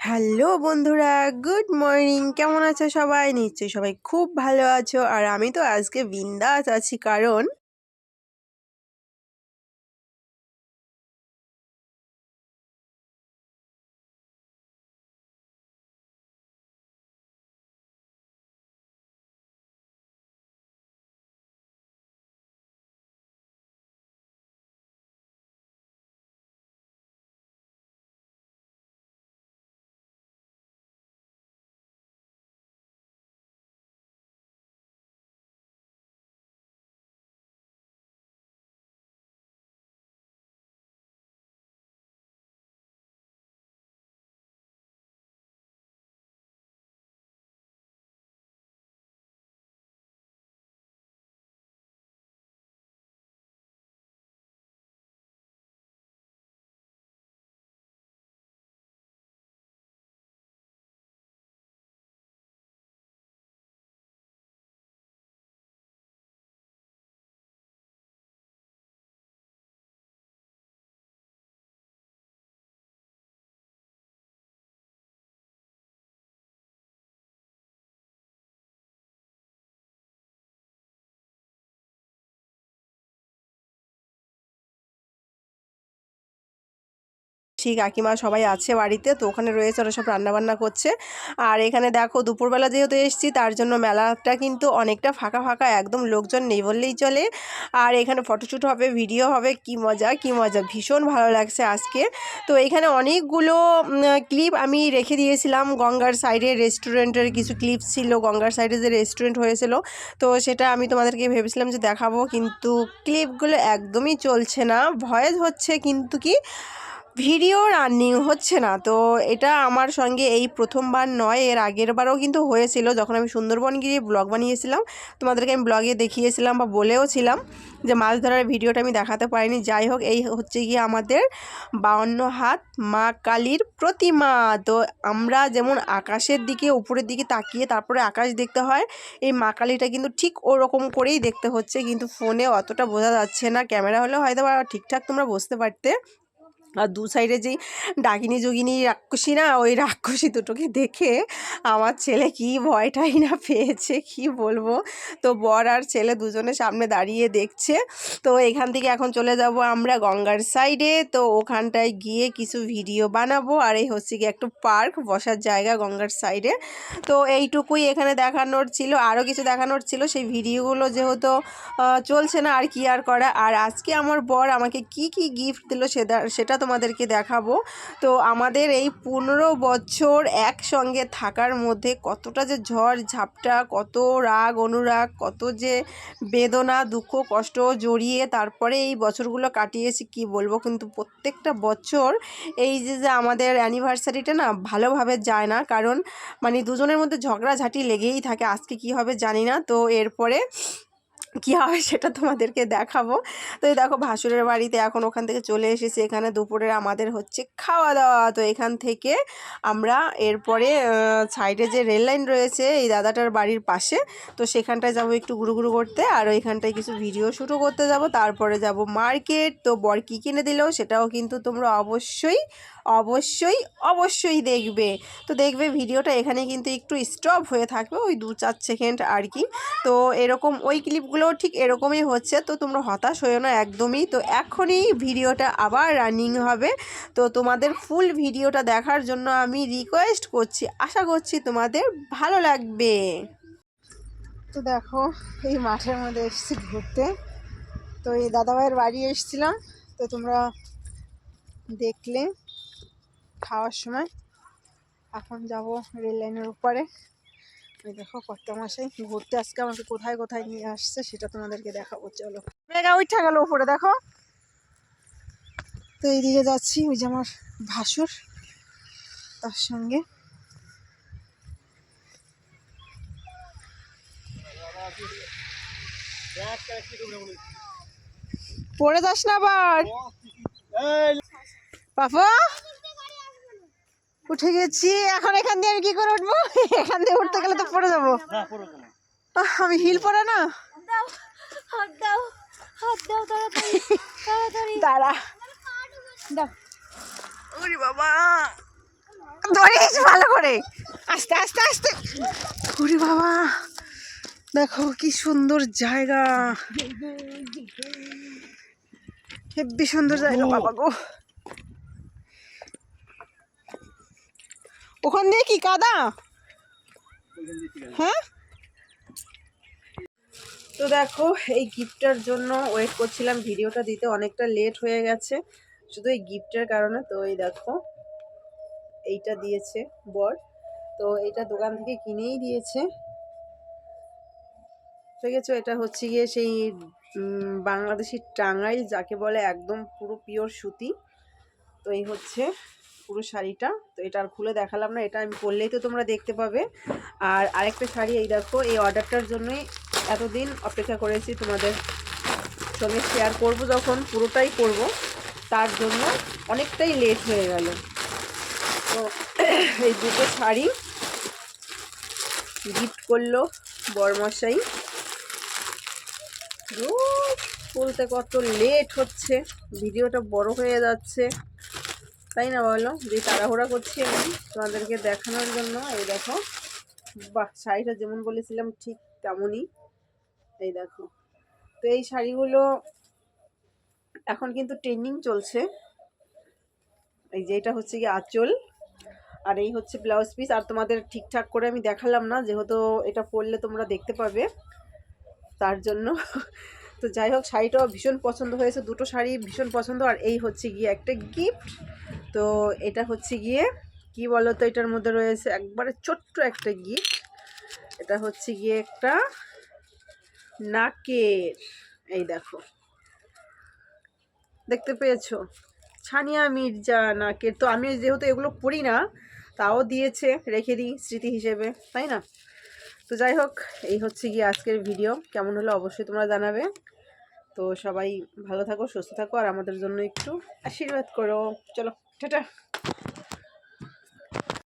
Hello বন্ধুরা, good morning. কেমন আছো সবাই? নিশ্চয়ই সবাই খুব ভালো আছো। আর আমি তো আজকে বিন্দাস আছি, কারণ সেই কাকিমা সবাই আছে বাড়িতে, তো ওখানে রয়েছে ওরা সব রান্নাবান্না করছে। আর এখানে দেখো দুপুরবেলা যেহেতু এসেছি, তার জন্য মেলাটা কিন্তু অনেকটা ফাঁকা ফাঁকা, একদম লোকজন নেই বললেই চলে। আর এখানে ফটোশ্যুট হবে, ভিডিও হবে, কি মজা কি মজা, ভীষণ ভালো লাগছে আজকে। তো এখানে অনেকগুলো ক্লিপ আমি রেখে দিয়েছিলাম, গঙ্গার সাইডে রেস্টুরেন্টের কিছু ক্লিপ ছিল, গঙ্গার সাইডে যে রেস্টুরেন্ট হয়েছিল, তো সেটা আমি তোমাদেরকে ভেবেছিলাম যে দেখাবো, কিন্তু ক্লিপগুলো একদমই চলছে না। ভয়েস হচ্ছে কিন্তু কি ভিডিও রানিং হচ্ছে না। তো এটা আমার সঙ্গে এই প্রথমবার নয়, এর আগের বারও কিন্তু হয়েছিল। যখন আমি সুন্দরবন গিয়ে ব্লগ বানিয়েছিলাম, তোমাদেরকে আমি ব্লগে দেখিয়েছিলাম বা বলেও ছিলাম যে মাছ ধরার ভিডিওটা আমি দেখাতে পারিনি। যাই হোক, এই হচ্ছে গিয়ে আমাদের বাউন্ন হাত মা কালীর প্রতিমা। তো আমরা যেমন আকাশের দিকে, উপরের দিকে তাকিয়ে তারপরে আকাশ দেখতে হয়, এই মা কালীটা কিন্তু ঠিক ওরকম করেই দেখতে হচ্ছে। কিন্তু ফোনে অতটা বোঝা যাচ্ছে না। ক্যামেরা হলে হয়তো বা ঠিকঠাক তোমরা বুঝতে পারতে। আর দু সাইডে যেই ডাকিনি যোগিনী রাক্ষসী না, ওই রাক্ষসী দুটোকে দেখে আমার ছেলে কি ভয়টাই না পেয়েছে, কি বলব? তো বর আর ছেলে দুজনে সামনে দাঁড়িয়ে দেখছে। তো এখান থেকে এখন চলে যাব আমরা গঙ্গার সাইডে। তো ওখানটায় গিয়ে কিছু ভিডিও বানাবো আর এই হচ্ছে কি একটু পার্ক বসার জায়গা গঙ্গার সাইডে। তো এইটুকুই এখানে দেখানোর ছিল, আরও কিছু দেখানোর ছিল। সেই ভিডিওগুলো যেহেতু চলছে না, আর কি আর করা। আর আজকে আমার বর আমাকে কি কি গিফট দিল সেটা সেটা তোমাদেরকে দেখাবো। তো আমাদের এই পনেরো বছর একসঙ্গে থাকার মধ্যে কতটা যে ঝড় ঝাপটা, কত রাগ, অনুরাগ, কত যে বেদনা, দুঃখ, কষ্ট জড়িয়ে তারপরে এই বছরগুলো কাটিয়েছি কি বলব? কিন্তু প্রত্যেকটা বছর এই যে যে আমাদের অ্যানিভার্সারিটা না ভালোভাবে যায় না। কারণ মানে দুজনের মধ্যে ঝগড়াঝাটি লেগেই থাকে। আজকে কি হবে জানি না। তো এরপরে কী হবে সেটা তোমাদেরকে দেখাবো। তো এই দেখো ভাসুরের বাড়িতে এখন ওখান থেকে চলে এসেছি। এখানে দুপুরে আমাদের হচ্ছে খাওয়া দাওয়া তো এখান থেকে আমরা এরপরে সাইডে যে রেল লাইন রয়েছে, এই দাদাটার বাড়ির পাশে, তো সেখানটায় যাব একটু ঘুরু করতে। আর ওইখানটায় কিছু ভিডিও শ্যুটও করতে যাব। তারপরে যাব মার্কেট। তো বর কী কিনে দিলেও সেটাও কিন্তু তোমরা অবশ্যই অবশ্যই অবশ্যই দেখবে। তো দেখবে ভিডিওটা এখানে কিন্তু একটু স্টপ হয়ে থাকবে, ওই দু চার সেকেন্ড আর কি। তো এরকম ওই ক্লিপগুলোও ঠিক এরকমই হচ্ছে। তো তোমরা হতাশ হয়েও না একদমই। তো এখনই ভিডিওটা আবার রানিং হবে। তো তোমাদের ফুল ভিডিওটা দেখার জন্য আমি রিকোয়েস্ট করছি। আশা করছি তোমাদের ভালো লাগবে। তো দেখো, এই মাঠের মধ্যে এসেছি ঘুরতে। তো এই দাদাভাইয়ের বাড়ি এসেছিলাম। তো তোমরা দেখলে খাওয়ার সময়। এখন যাব রেল লাইনের উপরে। দেখো কত মাসে ঘুরতে আজকে আমাকে কোথায় কোথায় নিয়ে আসছে সেটা তোমাদেরকে দেখাবো চলো। মেগা উঠা গেল উপরে দেখো। তো এইদিকে যাচ্ছি ওই যে আমার ভাসুর তার সঙ্গে। পড়ে যাস না আবার? পাপা? উঠে গেছি। এখন এখান দিয়ে আমি কি করে উঠবো? এখান দিয়ে উঠতে গেলে তো পড়ে যাব। আমি হিল পরে না? দাঁড়া। ওরে বাবা। ধরিস ভালো করে। আস্তে আস্তে আস্তে। ওরে বাবা। দেখো কি সুন্দর জায়গা। হেব্বি সুন্দর জায়গা বাবা গো। ওখান দিয়ে কি, কাদা? হ্যাঁ? তো দেখো, এই গিফটটার জন্য ওয়েট করছিলাম, ভিডিওটা দিতে অনেকটা লেট হয়ে গেছে। শুধু এই গিফটের কারণে তো এই দেখো, এইটা দিয়েছে বর। তো এটা দোকান থেকে কিনেই দিয়েছে। ঠিক আছে এটা হচ্ছে গিয়ে সেই বাংলাদেশি টাঙ্গাইল, যাকে বলে একদম পুরো পিওর সুতি। তো এই হচ্ছে পুরো শাড়িটা। তো এটা আর খুলে দেখালাম না, এটা আমি পরলেই তো তোমরা দেখতে পাবে। আর আরেকটা শাড়ি, এই দেখো, এই অর্ডারটার জন্যই এতদিন অপেক্ষা করেছি তোমাদের সঙ্গে শেয়ার করব যখন, পুরোটাই করব। তার জন্য অনেকটাই লেট হয়ে গেল। তো এই দুটো শাড়ি গিফট করল বরমশাই। বলতে কত লেট হচ্ছে, ভিডিওটা বড় হয়ে যাচ্ছে। তাই না বলো? যে তাড়াহুড়া করছি আমি তোমাদেরকে দেখানোর জন্য। এই দেখো, বাহ, শাড়িটা যেমন বলেছিলাম ঠিক তেমনই। এই দেখো, তো এই শাড়িগুলো এখন কিন্তু ট্রেন্ডিং চলছে। এই যে এটা হচ্ছে কি আঁচল, আর এই হচ্ছে ব্লাউজ পিস আর তোমাদের ঠিকঠাক করে আমি দেখালাম না, যেহেতু এটা পরলে তোমরা দেখতে পাবে। তার জন্য তো যাই হোক, শাড়িটাও ভীষণ পছন্দ হয়েছে, দুটো শাড়ি ভীষণ পছন্দ, আর এই হচ্ছে গিয়ে একটা গিফট তো এটা হচ্ছে গিয়ে, কি বলো তো এটার মধ্যে রয়েছে একবারে ছোট্ট একটা গিফট এটা হচ্ছে গিয়ে একটা নাকের, এই দেখো। দেখতে পেয়েছ? ছানিয়া মির্জা নাকের। তো আমি যেহেতু এগুলো পড়ি না, তাও দিয়েছে, রেখে দিই স্মৃতি হিসেবে, তাই না? তো যাই হোক, এই হচ্ছে গিয়ে আজকের ভিডিও কেমন হলো অবশ্যই তোমরা জানাবে। তো সবাই ভালো থাকো, সুস্থ থাকো, আর আমাদের জন্য একটু আশীর্বাদ করো। চলো, টাটা।